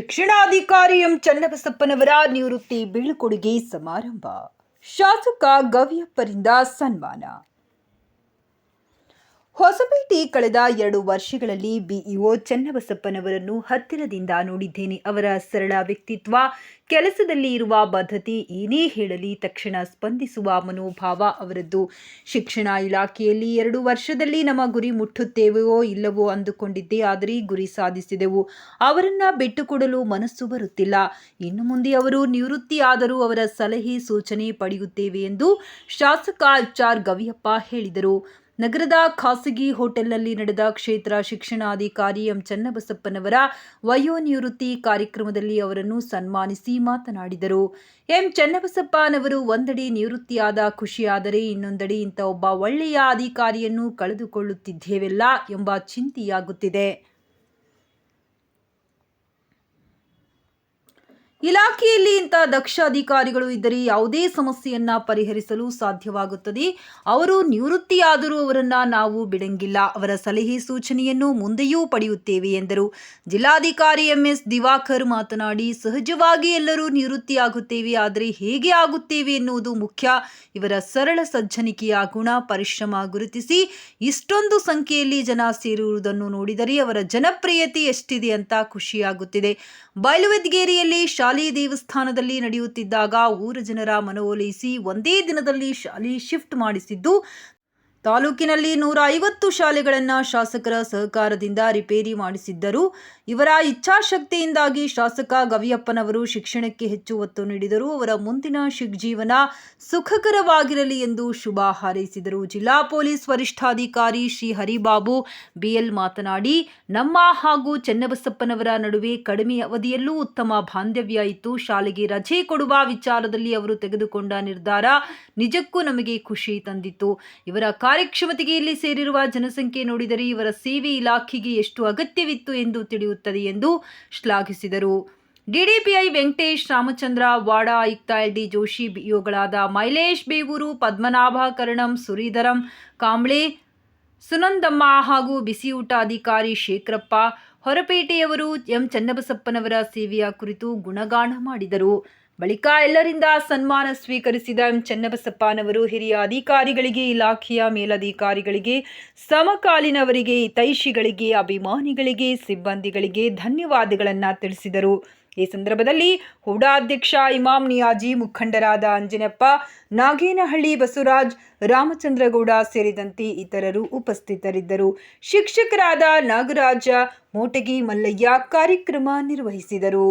ಜಿಲ್ಲಾಧಿಕಾರಿ ಎಂ ಚನ್ನಬಸಪ್ಪನವರ ನಿವೃತ್ತಿ ಬೀಳ್ಕೊಡುಗೆ ಸಮಾರಂಭ. ಶಾಸಕ ಗವಿಯಪ್ಪರಿಂದ ಸನ್ಮಾನ. ಹೊಸಪೇಟೆ ಕಳೆದ ಎರಡು ವರ್ಷಗಳಲ್ಲಿ ಬಿಇಒ ಚನ್ನಬಸಪ್ಪನವರನ್ನು ಹತ್ತಿರದಿಂದ ನೋಡಿದ್ದೇನೆ. ಅವರ ಸರಳ ವ್ಯಕ್ತಿತ್ವ, ಕೆಲಸದಲ್ಲಿ ಇರುವ ಬದ್ಧತೆ ಏನೇ ಹೇಳಲಿ ತಕ್ಷಣ ಸ್ಪಂದಿಸುವ ಮನೋಭಾವ ಅವರದ್ದು. ಶಿಕ್ಷಣ ಇಲಾಖೆಯಲ್ಲಿ ಎರಡು ವರ್ಷದಲ್ಲಿ ನಮ್ಮ ಗುರಿ ಮುಟ್ಟುತ್ತೇವೆಯೋ ಇಲ್ಲವೋ ಅಂದುಕೊಂಡಿದ್ದೆ. ಆದರೆ ಗುರಿ ಸಾಧಿಸಿದೆವು. ಅವರನ್ನ ಬಿಟ್ಟುಕೊಡಲು ಮನಸ್ಸು ಬರುತ್ತಿಲ್ಲ. ಇನ್ನು ಮುಂದೆ ಅವರು ನಿವೃತ್ತಿ ಆದರೂ ಅವರ ಸಲಹೆ ಸೂಚನೆ ಪಡೆಯುತ್ತೇವೆ ಎಂದು ಶಾಸಕ ಎಚ್ ಆರ್ ಗವಿಯಪ್ಪ ಹೇಳಿದರು. ನಗರದ ಖಾಸಗಿ ಹೋಟೆಲ್ನಲ್ಲಿ ನಡೆದ ಕ್ಷೇತ್ರ ಶಿಕ್ಷಣಾಧಿಕಾರಿ ಎಂ ಚನ್ನಬಸಪ್ಪನವರ ವಯೋನಿವೃತ್ತಿ ಕಾರ್ಯಕ್ರಮದಲ್ಲಿ ಅವರನ್ನು ಸನ್ಮಾನಿಸಿ ಮಾತನಾಡಿದರು. ಎಂ ಚನ್ನಬಸಪ್ಪನವರು ಒಂದೆಡೆ ನಿವೃತ್ತಿಯಾದ ಖುಷಿಯಾದರೆ ಇನ್ನೊಂದೆಡೆ ಇಂಥ ಒಬ್ಬ ಒಳ್ಳೆಯ ಅಧಿಕಾರಿಯನ್ನು ಕಳೆದುಕೊಳ್ಳುತ್ತಿದ್ದೇವೆಲ್ಲ ಎಂಬ ಚಿಂತೆಯಾಗುತ್ತಿದೆ. ಇಲಾಖೆಯಲ್ಲಿ ಇಂಥ ದಕ್ಷ ಅಧಿಕಾರಿಗಳು ಇದ್ದರೆ ಯಾವುದೇ ಸಮಸ್ಯೆಯನ್ನ ಪರಿಹರಿಸಲು ಸಾಧ್ಯವಾಗುತ್ತದೆ. ಅವರು ನಿವೃತ್ತಿಯಾದರೂ ಅವರನ್ನ ನಾವು ಬಿಡಂಗಿಲ್ಲ. ಅವರ ಸಲಹೆ ಸೂಚನೆಯನ್ನು ಮುಂದೆಯೂ ಪಡೆಯುತ್ತೇವೆ ಎಂದರು. ಜಿಲ್ಲಾಧಿಕಾರಿ ಎಂಎಸ್ ದಿವಾಕರ್ ಮಾತನಾಡಿ, ಸಹಜವಾಗಿ ಎಲ್ಲರೂ ನಿವೃತ್ತಿಯಾಗುತ್ತೇವೆ, ಆದರೆ ಹೇಗೆ ಆಗುತ್ತೇವೆ ಎನ್ನುವುದು ಮುಖ್ಯ. ಇವರ ಸರಳ ಸಜ್ಜನಿಕೆಯ ಗುಣ, ಪರಿಶ್ರಮ ಗುರುತಿಸಿ ಇಷ್ಟೊಂದು ಸಂಖ್ಯೆಯಲ್ಲಿ ಜನ ಸೇರುವುದನ್ನು ನೋಡಿದರೆ ಅವರ ಜನಪ್ರಿಯತೆ ಎಷ್ಟಿದೆ ಅಂತ ಖುಷಿಯಾಗುತ್ತಿದೆ. ಬಯಲುವೆದ್ಗೇರಿಯಲ್ಲಿ ಶಾಲೆ ದೇವಸ್ಥಾನದಲ್ಲಿ ನಡೆಯುತ್ತಿದ್ದಾಗ ಊರ ಜನರ ಮನವೊಲಿಸಿ ಒಂದೇ ದಿನದಲ್ಲಿ ಶಾಲೆ ಶಿಫ್ಟ್ ಮಾಡಿಸಿದ್ದು ತಾಲೂಕಿನಲ್ಲಿ ನೂರ ಐವತ್ತು ಶಾಲೆಗಳನ್ನು ಶಾಸಕರ ಸಹಕಾರದಿಂದ ರಿಪೇರಿ ಮಾಡಿಸಿದ್ದರು. ಇವರ ಇಚ್ಛಾಶಕ್ತಿಯಿಂದಾಗಿ ಶಾಸಕ ಗವಿಯಪ್ಪನವರು ಶಿಕ್ಷಣಕ್ಕೆ ಹೆಚ್ಚು ಒತ್ತು ನೀಡಿದರು. ಅವರ ಮುಂದಿನ ಶಿಗ್ಜೀವನ ಸುಖಕರವಾಗಿರಲಿ ಎಂದು ಶುಭ ಹಾರೈಸಿದರು. ಜಿಲ್ಲಾ ಪೊಲೀಸ್ ವರಿಷ್ಠಾಧಿಕಾರಿ ಶ್ರೀ ಹರಿಬಾಬು ಬಿಎಲ್ ಮಾತನಾಡಿ, ನಮ್ಮ ಹಾಗೂ ಚೆನ್ನಬಸಪ್ಪನವರ ನಡುವೆ ಕಡಿಮೆ ಅವಧಿಯಲ್ಲೂ ಉತ್ತಮ ಬಾಂಧವ್ಯ ಇತ್ತು. ಶಾಲೆಗೆ ರಜೆ ಕೊಡುವ ವಿಚಾರದಲ್ಲಿ ಅವರು ತೆಗೆದುಕೊಂಡ ನಿರ್ಧಾರ ನಿಜಕ್ಕೂ ನಮಗೆ ಖುಷಿ ತಂದಿತ್ತು. ಇವರ ಇಲ್ಲಿ ಸೇರಿರುವ ಜನಸಂಖ್ಯೆ ನೋಡಿದರೆ ಇವರ ಸೇವೆ ಇಲಾಖೆಗೆ ಎಷ್ಟು ಅಗತ್ಯವಿತ್ತು ಎಂದು ತಿಳಿಯುತ್ತದೆ ಎಂದು ಶ್ಲಾಘಿಸಿದರು. ಡಿಡಿಪಿಐ ವೆಂಕಟೇಶ್ ರಾಮಚಂದ್ರ ವಾಡಾ ಆಯುಕ್ತ ಎಲ್ ಡಿ ಜೋಶಿ ಬಿಒಗಳಾದ ಮೈಲೇಶ್ ಬೇವೂರು, ಪದ್ಮನಾಭ, ಕರ್ಣಂ, ಸುರೀಧರಂ, ಕಾಂಬ್ಳೆ, ಸುನಂದಮ್ಮ ಹಾಗೂ ಬಿಸಿಯೂಟ ಅಧಿಕಾರಿ ಶೇಖರಪ್ಪ, ಹೊರಪೇಟೆಯವರು ಎಂ. ಚನ್ನಬಸಪ್ಪನವರ ಸೇವೆಯ ಕುರಿತು ಗುಣಗಾನ ಮಾಡಿದರು. ಬಳಿಕ ಎಲ್ಲರಿಂದ ಸನ್ಮಾನ ಸ್ವೀಕರಿಸಿದ ಚನ್ನಬಸಪ್ಪನವರು ಹಿರಿಯ ಅಧಿಕಾರಿಗಳಿಗೆ, ಇಲಾಖೆಯ ಮೇಲಧಿಕಾರಿಗಳಿಗೆ, ಸಮಕಾಲೀನವರಿಗೆ ತೈಷಿಗಳಿಗೆ ಅಭಿಮಾನಿಗಳಿಗೆ, ಸಿಬ್ಬಂದಿಗಳಿಗೆ ಧನ್ಯವಾದಗಳನ್ನು ತಿಳಿಸಿದರು. ಈ ಸಂದರ್ಭದಲ್ಲಿ ಹೂಡಾ ಅಧ್ಯಕ್ಷ ಇಮಾಮ್ ನಿಯಾಜಿ, ಮುಖಂಡರಾದ ಅಂಜನಪ್ಪ, ನಾಗೇನಹಳ್ಳಿ ಬಸವರಾಜ್, ರಾಮಚಂದ್ರಗೌಡ ಸೇರಿದಂತೆ ಇತರರು ಉಪಸ್ಥಿತರಿದ್ದರು. ಶಿಕ್ಷಕರಾದ ನಾಗರಾಜ, ಮೋಟಗಿ ಮಲ್ಲಯ್ಯ ಕಾರ್ಯಕ್ರಮ ನಿರ್ವಹಿಸಿದರು.